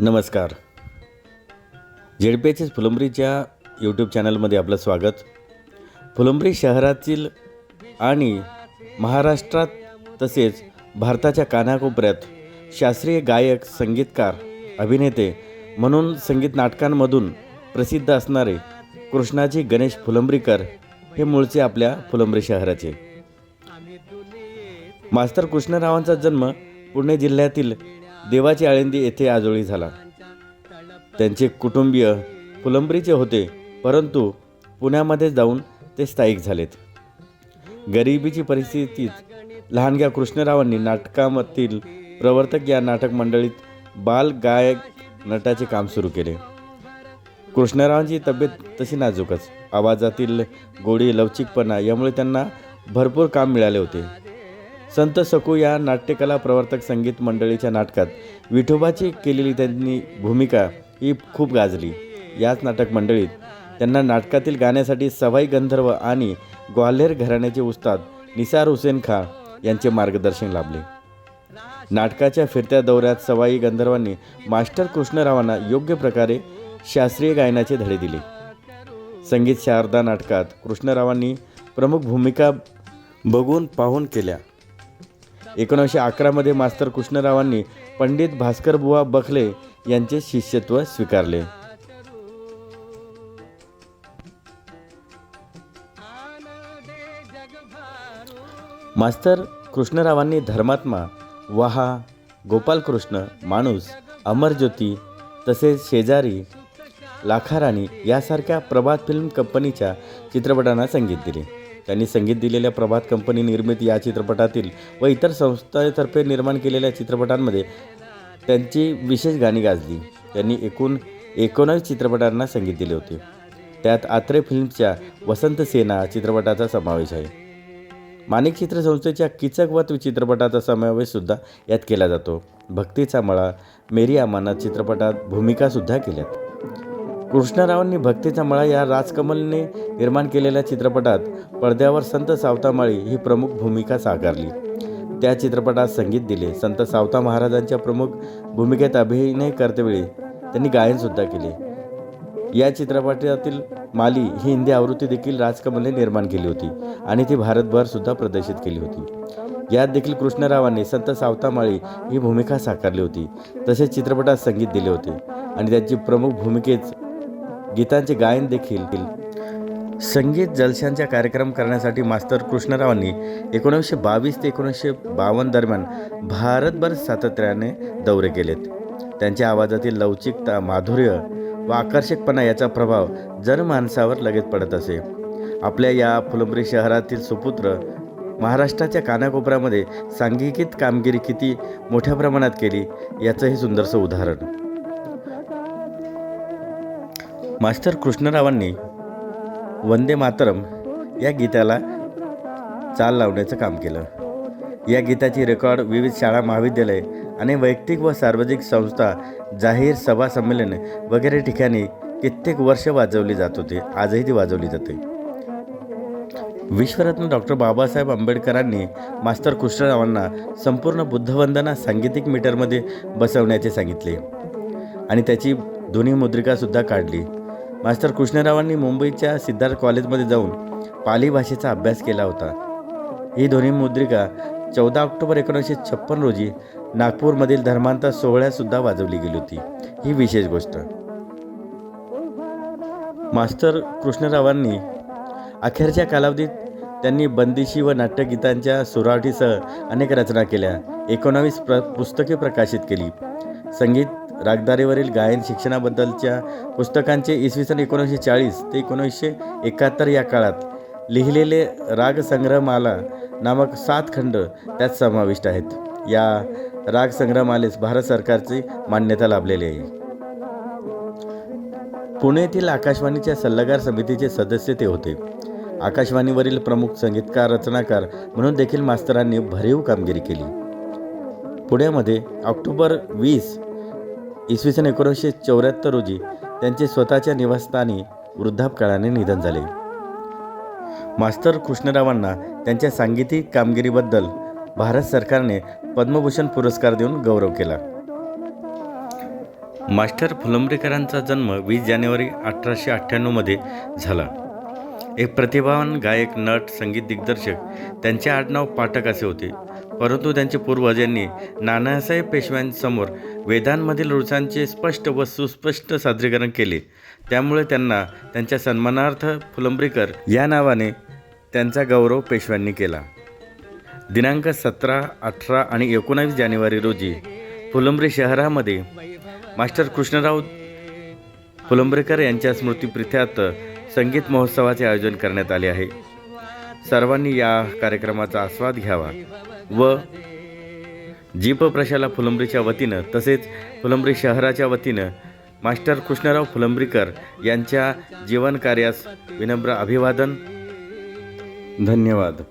नमस्कार. झेडपीएच फुलंब्रीच्या यूट्यूब चॅनलमध्ये आपलं स्वागत. फुलंब्री शहरातील आणि महाराष्ट्रात तसेच भारताच्या कानाकोपऱ्यात शास्त्रीय गायक संगीतकार अभिनेते म्हणून संगीत नाटकांमधून प्रसिद्ध असणारे कृष्णाजी गणेश फुलंब्रीकर हे मूळचे आपल्या फुलंब्री शहराचे. मास्तर कृष्णरावांचा जन्म पुणे जिल्ह्यातील देवाची आळंदी येथे आजोळी झाला. त्यांचे कुटुंबीय फुलंब्रीचे होते परंतु पुण्यामध्ये जाऊन ते स्थायिक झालेत. गरिबीची परिस्थितीत लहानग्या कृष्णरावांनी नाटकामधील प्रवर्तक या नाटक मंडळीत बाल गायक नटाचे काम सुरू केले. कृष्णरावांची तब्येत तशी नाजूकच. आवाजातील गोडी लवचिकपणा यामुळे त्यांना भरपूर काम मिळाले होते. संत सकू या नाट्यकला प्रवर्तक संगीत मंडळीच्या नाटकात विठोबाची केलेली त्यांनी भूमिका ही खूप गाजली. याच नाटक मंडळीत त्यांना नाटकातील गाण्यासाठी सवाई गंधर्व आणि ग्वाल्हेर घराण्याचे उस्ताद निसार हुसेन खां यांचे मार्गदर्शन लाभले. नाटकाच्या फिरत्या दौऱ्यात सवाई गंधर्वांनी मास्टर कृष्णरावांना योग्य प्रकारे शास्त्रीय गायनाचे धडे दिले. संगीत शारदा नाटकात कृष्णरावांनी प्रमुख भूमिका बघून पाहून केल्या. एकोणीसशे अकरामध्ये मास्तर कृष्णरावांनी पंडित भास्करबुवा बखले यांचे शिष्यत्व स्वीकारले. मास्तर कृष्णरावांनी धर्मात्मा वहा गोपालकृष्ण माणूस अमरज्योती तसेच शेजारी लाखाराणी यासारख्या प्रभात फिल्म कंपनीच्या चित्रपटांना संगीत दिले. त्यांनी संगीत दिलेल्या प्रभात कंपनी निर्मित या चित्रपटातील व इतर संस्थेतर्फे निर्माण केलेल्या चित्रपटांमध्ये त्यांची विशेष गाणी गाजली. त्यांनी एकूण एकोणावीस चित्रपटांना संगीत दिले होते. त्यात आत्रे फिल्मच्या वसंत सेना चित्रपटाचा समावेश आहे. माणिक चित्रसंस्थेच्या किचकवत चित्रपटाचा समावेशसुद्धा यात केला जातो. भक्तीचा मळा मेरी अमानत चित्रपटात भूमिकासुद्धा केल्यात. कृष्णरावांनी भक्तीचा मळा या राजकमलने निर्माण केलेल्या चित्रपटात पडद्यावर संत सावतामाळी ही प्रमुख भूमिका साकारली. त्या चित्रपटात संगीत दिले. संत सावता महाराजांच्या प्रमुख भूमिकेत अभिनय करतेवेळी त्यांनी गायनसुद्धा केले. या चित्रपटातील माली ही हिंदी आवृत्ती देखील राजकमलने निर्माण केली होती आणि ती भारतभर सुद्धा प्रदर्शित केली होती. यात देखील कृष्णरावांनी संत सावतामाळी ही भूमिका साकारली होती. तसेच चित्रपटात संगीत दिले होते आणि त्यांची प्रमुख भूमिकेत गीतांचे गायन देखील. संगीत जलशांचा कार्यक्रम करण्यासाठी मास्तर कृष्णरावांनी एकोणीसशे बावीस ते एकोणीसशे बावन्न दरम्यान भारतभर सातत्याने दौरे केलेत. त्यांच्या आवाजातील लवचिकता माधुर्य व आकर्षकपणा याचा प्रभाव जनमानसावर लगेच पडत असे. आपल्या या फुलंब्री शहरातील सुपुत्र महाराष्ट्राच्या कानाकोपऱ्यामध्ये सांघिकीत कामगिरी किती मोठ्या प्रमाणात केली याचं हे सुंदरसं उदाहरण. मास्टर कृष्णरावांनी वंदे मातरम या गीताला चाल लावण्याचं काम केलं. या गीताची रेकॉर्ड विविध शाळा महाविद्यालय आणि वैयक्तिक व सार्वजनिक संस्था जाहीर सभा संमेलन वगैरे ठिकाणी कित्येक वर्ष वाजवली जात होती. आजही ती वाजवली जाते. विश्वरत्न डॉक्टर बाबासाहेब आंबेडकरांनी मास्तर कृष्णरावांना संपूर्ण बुद्धवंदना सांगीतिक मीटरमध्ये बसवण्याचे सांगितले. आणि त्याची ध्वनिमुद्रिकासुद्धा काढली. मास्टर कृष्णरावांनी मुंबईच्या सिद्धार्थ कॉलेजमध्ये जाऊन पाली भाषेचा अभ्यास केला होता. ही ध्वनिमुद्रिका चौदा ऑक्टोबर एकोणीसशे छप्पन रोजी नागपूरमधील धर्मांतर सोहळ्यातसुद्धा वाजवली गेली होती. ही विशेष गोष्ट. मास्टर कृष्णरावांनी अखेरच्या कालावधीत त्यांनी बंदिशी व नाट्यगीतांच्या सुरावटीसह अनेक रचना केल्या. एकोणावीस प्र पुस्तके प्रकाशित केली. संगीत रागदारीवरील गायन शिक्षणाबद्दलच्या पुस्तकांचे इसवी सन एकोणीसशे चाळीस ते एकोणीसशे एकाहत्तर या काळात लिहिलेले रागसंग्रहमाला नामक सात खंड त्यात समाविष्ट आहेत. या रागसंग्रहमालेस भारत सरकारची मान्यता लाभलेली आहे. पुणे येथील आकाशवाणीच्या सल्लागार समितीचे सदस्य ते होते. आकाशवाणीवरील प्रमुख संगीतकार रचनाकार म्हणून देखील मास्तरांनी भरीव कामगिरी केली. पुण्यामध्ये ऑक्टोबर वीस इसवी सन एकोणीसशे चौऱ्याहत्तर रोजी त्यांचे स्वतःच्या निवासस्थानी वृद्धापकाळाने निधन झाले. मास्तर कृष्णरावांना त्यांच्या सांगीतिक कामगिरीबद्दल भारत सरकारने पद्मभूषण पुरस्कार देऊन गौरव केला. मास्टर फुलंब्रीकरांचा जन्म वीस जानेवारी अठराशे अठ्ठ्याण्णवमध्ये झाला. एक प्रतिभावान गायक नट संगीत दिग्दर्शक त्यांचे आडनाव पाठक असे होते. परंतु त्यांचे पूर्वज यांनी नानासाहेब पेशव्यांसमोर वेदांमधील रुचांचे स्पष्ट व सुस्पष्ट सादरीकरण केले. त्यामुळे त्यांना त्यांच्या सन्मानार्थ फुलंब्रीकर या नावाने त्यांचा गौरव पेशव्यांनी केला. दिनांक सतरा अठरा आणि एकोणावीस जानेवारी रोजी फुलंब्री शहरामध्ये मास्टर कृष्णराव फुलंब्रेकर यांच्या स्मृतिप्रित्यात संगीत महोत्सवाचे आयोजन करण्यात आले आहे. सर्वांनी या कार्यक्रमाचा आस्वाद घ्यावा. व जीप प्रशाला फुलंब्रीच्या वतीनं तसेच फुलंब्री शहराच्या वतीनं मास्टर कृष्णराव फुलंब्रीकर यांच्या जीवनकार्यास विनम्र अभिवादन. धन्यवाद.